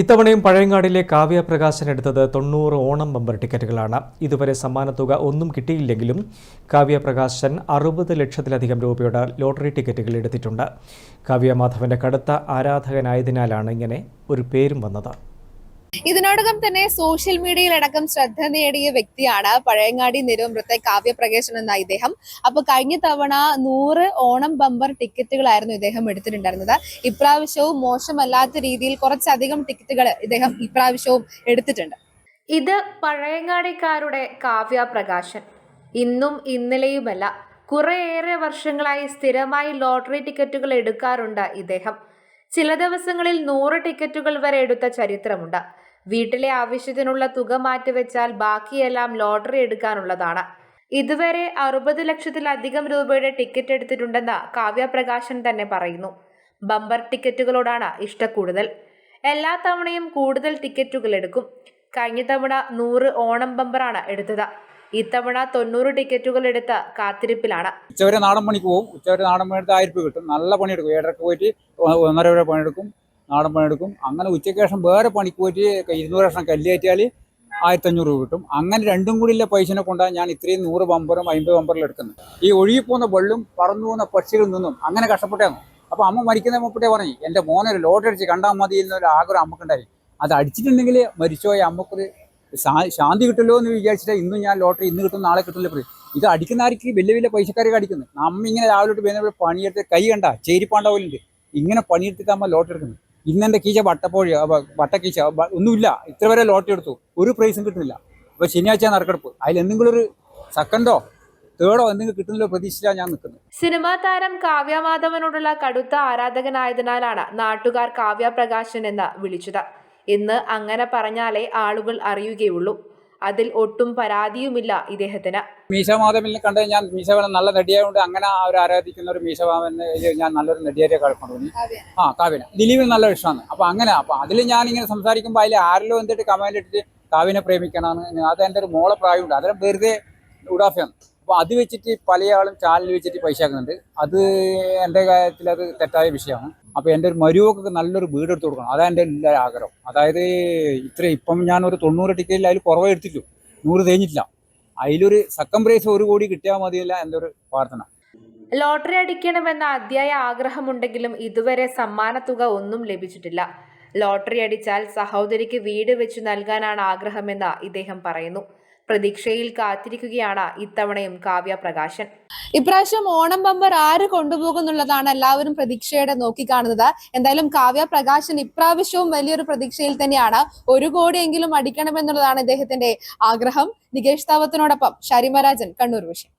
ഇത്തവണയും പഴയങ്ങാടിലെ കാവ്യ പ്രകാശൻ എടുത്തത് തൊണ്ണൂറ് ഓണം ബമ്പർ ടിക്കറ്റുകളാണ്. ഇതുവരെ സമ്മാനത്തുക ഒന്നും കിട്ടിയില്ലെങ്കിലും കാവ്യ പ്രകാശൻ അറുപത് ലക്ഷത്തിലധികം രൂപയുടെ ലോട്ടറി ടിക്കറ്റുകൾ എടുത്തിട്ടുണ്ട്. കാവ്യ മാധവന്റെ കടുത്ത ആരാധകനായതിനാലാണ് ഇങ്ങനെ ഒരു പേരും വന്നത്. ഇതിനോടകം തന്നെ സോഷ്യൽ മീഡിയയിലടക്കം ശ്രദ്ധ നേടിയ വ്യക്തിയാണ് പഴയങ്ങാടി നിരോമൃത്തെ കാവ്യപ്രകാശൻ എന്ന ഇദ്ദേഹം. അപ്പൊ കഴിഞ്ഞ തവണ നൂറ് ഓണം ബമ്പർ ടിക്കറ്റുകളായിരുന്നു ഇദ്ദേഹം എടുത്തിട്ടുണ്ടായിരുന്നത്. ഇപ്രാവശ്യവും മോശമല്ലാത്ത രീതിയിൽ കുറച്ചധികം ടിക്കറ്റുകൾ ഇദ്ദേഹം ഇപ്രാവശ്യവും എടുത്തിട്ടുണ്ട്. ഇത് പഴയങ്ങാടിക്കാരുടെ കാവ്യപ്രകാശൻ. ഇന്നും ഇന്നലെയുമല്ല കുറേയേറെ വർഷങ്ങളായി സ്ഥിരമായി ലോട്ടറി ടിക്കറ്റുകൾ എടുക്കാറുണ്ട് ഇദ്ദേഹം. ചില ദിവസങ്ങളിൽ നൂറ് ടിക്കറ്റുകൾ വരെ എടുത്ത ചരിത്രമുണ്ട്. വീട്ടിലെ ആവശ്യത്തിനുള്ള തുക മാറ്റിവെച്ചാൽ ബാക്കിയെല്ലാം ലോട്ടറി എടുക്കാനുള്ളതാണ്. ഇതുവരെ അറുപത് ലക്ഷത്തിലധികം രൂപയുടെ ടിക്കറ്റ് എടുത്തിട്ടുണ്ടെന്ന് കാവ്യ പ്രകാശൻ തന്നെ പറയുന്നു. ബമ്പർ ടിക്കറ്റുകളോടാണ് ഇഷ്ടക്കൂടുതൽ. എല്ലാ തവണയും കൂടുതൽ ടിക്കറ്റുകൾ എടുക്കും. കഴിഞ്ഞ തവണ നൂറ് ഓണം ബമ്പറാണ് എടുത്തത്. ഇത്തവണ തൊണ്ണൂറ് ടിക്കറ്റുകൾ എടുത്ത് കാത്തിരിപ്പിലാണ്. ഉച്ചവരെ നാടൻ പണിക്ക് പോകും ഉച്ചവരെ നാടൻ പണിയെടുത്ത് ആയിരം രൂപ കിട്ടും. നല്ല പണിയെടുക്കും. ഏഴരക്ക് പോയിട്ട് ഒന്നര വരെ പണിയെടുക്കും. നാടൻ പണിയെടുക്കും. അങ്ങനെ ഉച്ചയ്ക്ക് ശേഷം വേറെ പണിക്ക് പോയിട്ട് ഇരുന്നൂറ് ലക്ഷം കല്ലേറ്റാൽ ആയിരത്തഞ്ഞൂറ് രൂപ കിട്ടും. അങ്ങനെ രണ്ടും കൂടി ഉള്ള പൈസനെ കൊണ്ടാണ് ഞാൻ ഇത്രയും നൂറ് ബമ്പറും അമ്പത് ബമ്പറിൽ എടുക്കുന്നത്. ഈ ഒഴുകിപ്പോകുന്ന വെള്ളും പറന്നു പോകുന്ന പക്ഷികളിൽ നിന്നും അങ്ങനെ കഷ്ടപ്പെട്ടാണ് അപ്പോൾ അമ്മ മരിക്കുന്ന മുപ്പിട്ടേ പറഞ്ഞു എന്റെ മോനൊരു ലോട്ടടിച്ച് കണ്ടാൽ മതി എന്നൊരു ആഗ്രഹം അമ്മക്കുണ്ടായി. അത് അടിച്ചിട്ടുണ്ടെങ്കിൽ മരിച്ചുപോയ അമ്മക്കൊരു ശാ- ശാന്തി കിട്ടുമല്ലോ എന്ന് വിചാരിച്ചിട്ട് ഇന്നും ഞാൻ ലോട്ടറി ഇന്ന് കിട്ടും നാളെ കിട്ടില്ല പറയും. ഇത് അടിക്കുന്ന ആർക്ക് വലിയ വലിയ പൈസക്കാരെ അടിക്കുന്നത്. നമ്മ ഇങ്ങനെ രാവിലെ തൊട്ട് വേദന പണിയെടുത്ത് കൈ കണ്ട ചേരിപ്പാണ്ട ഇങ്ങനെ പണിയെടുത്തിട്ട് അമ്മ ലോട്ടറി എടുക്കുന്നത്. ഇന്ന് എന്റെ കീച്ച വട്ടപ്പോഴി വട്ടക്കീച്ച ഒന്നുമില്ല. ഇത്ര വരെ ലോട്ടറി എടുത്തു. ഒരു പ്രൈസും കിട്ടുന്നില്ല. അപ്പോൾ ശനിയാഴ്ച നറുക്കെടുപ്പ്. അതിൽ എന്തെങ്കിലും ഒരു സെക്കൻഡോ തേർഡോ എന്തെങ്കിലും കിട്ടുന്നില്ല പ്രതീക്ഷിച്ചാണ് ഞാൻ നിൽക്കുന്നത്. സിനിമാ താരം കാവ്യ മാധവനോടുള്ള കടുത്ത ആരാധകനായതിനാലാണ് നാട്ടുകാർ കാവ്യ പ്രകാശൻ എന്ന് വിളിച്ചത്. ഇന്ന് അങ്ങനെ പറഞ്ഞാലേ ആളുകൾ അറിയുകയുള്ളൂ. അതിൽ ഒട്ടും പരാതിയുമില്ല ഇദ്ദേഹത്തിന്. മീശ കണ്ടു ഞാൻ മീശമാധവൻ നല്ല നടിയായതുകൊണ്ട് അങ്ങനെ അവർ ആരാധിക്കുന്ന ഒരു മീശമാധവനെ ഞാൻ നല്ലൊരു നടിയാരെ കളക്കൊണ്ടു ആ കാവ്യന ദിലീപിന് നല്ല ഇഷ്ടമാണ്. അപ്പൊ അങ്ങനെ അപ്പൊ അതിൽ ഞാൻ ഇങ്ങനെ സംസാരിക്കുമ്പോൾ അതിൽ ആരെല്ലോ എന്തിട്ട് കമന്റ് ഇട്ടിട്ട് കാവ്യനെ പ്രേമിക്കണമെന്ന് അത് എന്റെ ഒരു മോളെ പ്രായമുണ്ട്. അതെ വെറുതെ ഉടാഫയാണ് അപ്പൊ അത് വെച്ചിട്ട് പല ആളും ചാനൽ വെച്ചിട്ട് പൈസ ആക്കുന്നുണ്ട്. അത് എന്റെ കാര്യത്തിൽ അത് തെറ്റായ വിഷയമാണ്. അപ്പൊ എന്റെ ഒരു മരുവൊക്കെ നല്ലൊരു വീട് എടുത്തു കൊടുക്കണം. അതാണ് എന്റെ എല്ലാ ആഗ്രഹം. അതായത് ഇത്രയും ഇപ്പം ഞാൻ ഒരു തൊണ്ണൂറ് ടിക്കറ്റിൽ അതിൽ കുറവേ എടുത്തിട്ടു നൂറ് തേഞ്ഞിട്ടില്ല. അതിലൊരു സെക്കൻഡ് പ്രൈസ് ഒരു കോടി കിട്ടിയാൽ മതിയല്ല എന്റെ ഒരു പ്രാർത്ഥന. ലോട്ടറി അടിക്കണമെന്ന അതിയായ ആഗ്രഹമുണ്ടെങ്കിലും ഇതുവരെ സമ്മാനത്തുക ഒന്നും ലഭിച്ചിട്ടില്ല. ലോട്ടറി അടിച്ചാൽ സഹോദരിക്ക് വീട് വെച്ച് നൽകാനാണ് ആഗ്രഹമെന്ന് ഇദ്ദേഹം പറയുന്നു. പ്രതീക്ഷയിൽ കാത്തിരിക്കുകയാണ് ഇത്തവണയും കാവ്യ പ്രകാശൻ ഇപ്രാവശ്യം ഓണം ബമ്പർ ആര് കൊണ്ടുപോകുന്നുള്ളതാണ് എല്ലാവരും പ്രതീക്ഷയോടെ നോക്കിക്കാണുന്നത്. എന്തായാലും കാവ്യ പ്രകാശൻ ഇപ്രാവശ്യവും വലിയൊരു പ്രതീക്ഷയിൽ തന്നെയാണ്. ഒരു കോടിയെങ്കിലും അടിക്കണമെന്നുള്ളതാണ് ഇദ്ദേഹത്തിന്റെ ആഗ്രഹം. നികേഷ് താവത്തിനോടൊപ്പം ഷരിമരാജൻ കണ്ണൂർ വിഷയം